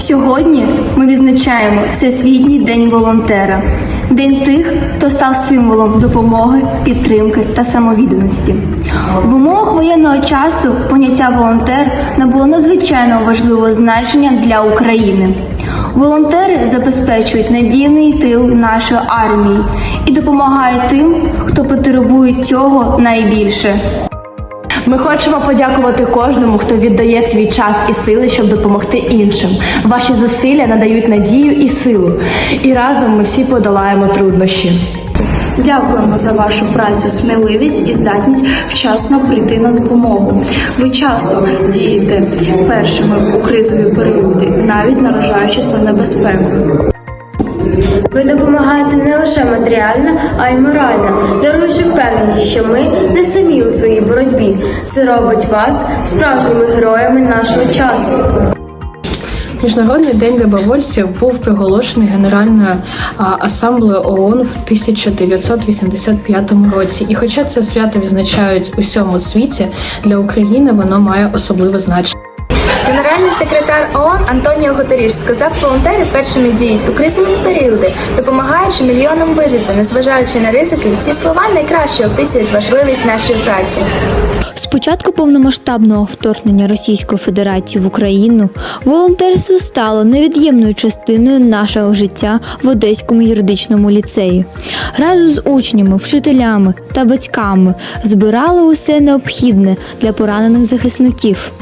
Сьогодні ми відзначаємо Всесвітній день волонтера, день тих, хто став символом допомоги, підтримки та самовідданості. В умовах воєнного часу поняття волонтер набуло надзвичайно важливого значення для України. Волонтери забезпечують надійний тил нашої армії і допомагають тим, хто потребує цього найбільше. Ми хочемо подякувати кожному, хто віддає свій час і сили, щоб допомогти іншим. Ваші зусилля надають надію і силу, і разом ми всі подолаємо труднощі. Дякуємо за вашу працю, сміливість і здатність вчасно прийти на допомогу. Ви часто дієте першими у кризові періоди, навіть наражаючись на небезпеку. Ви допомагаєте не лише матеріально, а й морально, даруючи впевненість, що ми не самі у своїй боротьбі. Це робить вас справжніми героями нашого часу. Міжнародний день добровольців був приголошений Генеральною асамблеєю ООН в 1985 році. І хоча це свято відзначають у всьому світі, для України воно має особливе значення. Генеральний секретар ООН Антоніо Гутеріш сказав, волонтери першими діють у кризові періоди, допомагаючи мільйонам вижити, незважаючи на ризики. Ці слова найкраще описують важливість нашої праці. З початку повномасштабного вторгнення Російської Федерації в Україну волонтерство стало невід'ємною частиною нашого життя в Одеському юридичному ліцеї. Разом з учнями, вчителями та батьками збирали усе необхідне для поранених захисників: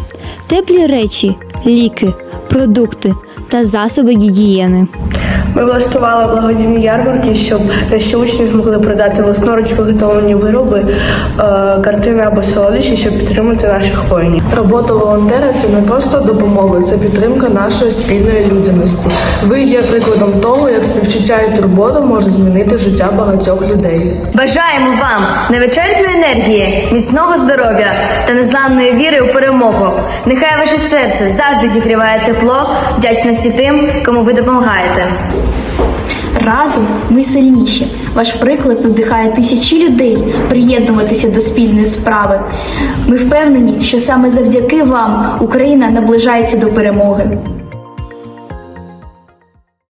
теплі речі, ліки, продукти та засоби гігієни. Ми влаштували благодійні ярмарки, щоб наші учні змогли продати власноруч виготовлені вироби, е, картини або солодощі, щоб підтримати наших воїнів. Робота волонтера це не просто допомога, це підтримка нашої спільної людяності. Ви є прикладом того, як співчуття і турбота може змінити життя багатьох людей. Бажаємо вам невичерпної енергії, міцного здоров'я та незламної віри у перемогу. Нехай ваше серце завжди зігріває тепло, вдячності тим, кому ви допомагаєте. Разом ми сильніші. Ваш приклад надихає тисячі людей приєднуватися до спільної справи. Ми впевнені, що саме завдяки вам Україна наближається до перемоги.